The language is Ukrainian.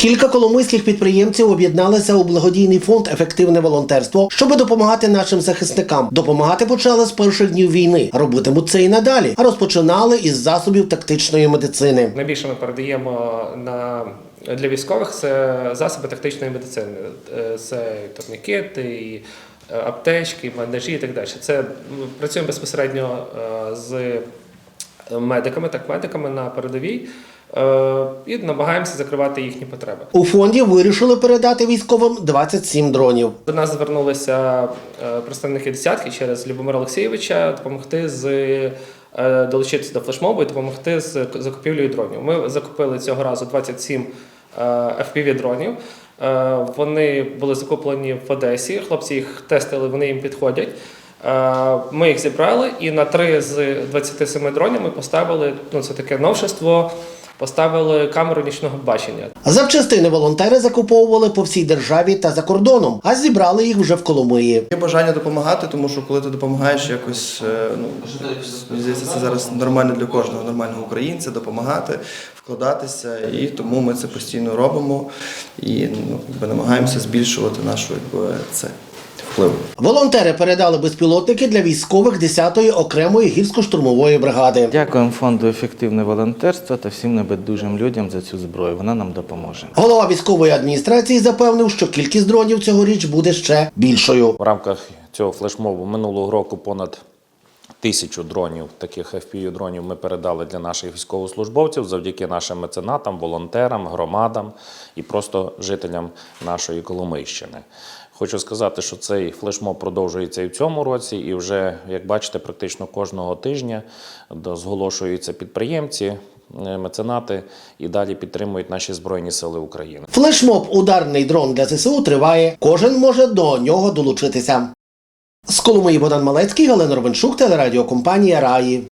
Кілька коломийських підприємців об'єдналися у благодійний фонд Ефективне волонтерство, щоб допомагати нашим захисникам. Допомагати почали з перших днів війни. Робитимуть це і надалі. А розпочинали із засобів тактичної медицини. Найбільше ми передаємо на для військових це засоби тактичної медицини. Е, Це турнікети, і е, аптечки, бандажі і так далі. Це працюємо безпосередньо е, з медиками, так медиками на передовій і намагаємося закривати їхні потреби. У фонді вирішили передати військовим 27 дронів. До нас звернулися е, представники десятки через Любомира Олексійовича допомогти з е, долучитися до флешмобу і допомогти з закупівлею дронів. Ми закупили цього разу 27 е, FPV дронів. Е, Вони були закуплені в Одесі. Хлопці їх тестили, вони їм підходять. Е, Ми їх зібрали і на три з 27 дронів ми поставили ну це таке новшество. Поставили камеру нічного бачення. Запчастини волонтери закуповували по всій державі та за кордоном, а зібрали їх вже в Коломиї. Є бажання допомагати, тому що коли ти допомагаєш якось, е, ну здається, це зараз нормально для кожного нормального українця допомагати, вкладатися, і тому ми це постійно робимо і ну, намагаємося збільшувати нашу якби, це вплив. Волонтери передали безпілотники для військових 10-ї окремої гірсько-штурмової бригади. Дякуємо фонду ефективне волонтерство та всім небайдужим людям за цю зброю. Вона нам допоможе. Голова військової адміністрації запевнив, що кількість дронів цьогоріч буде ще більшою. В рамках цього флешмобу минулого року понад тисячу дронів, таких fpv дронів ми передали для наших військовослужбовців завдяки нашим меценатам, волонтерам, громадам і просто жителям нашої Коломийщини. Хочу сказати, що цей флешмоб продовжується і в цьому році, і вже, як бачите, практично кожного тижня зголошуються підприємці, е, меценати і далі підтримують наші Збройні Сили України. Флешмоб ударний дрон для ЗСУ триває. Кожен може до нього долучитися. З Коломиї Богдан Малецький, Галина Ровеншук, телерадіокомпанія Раї.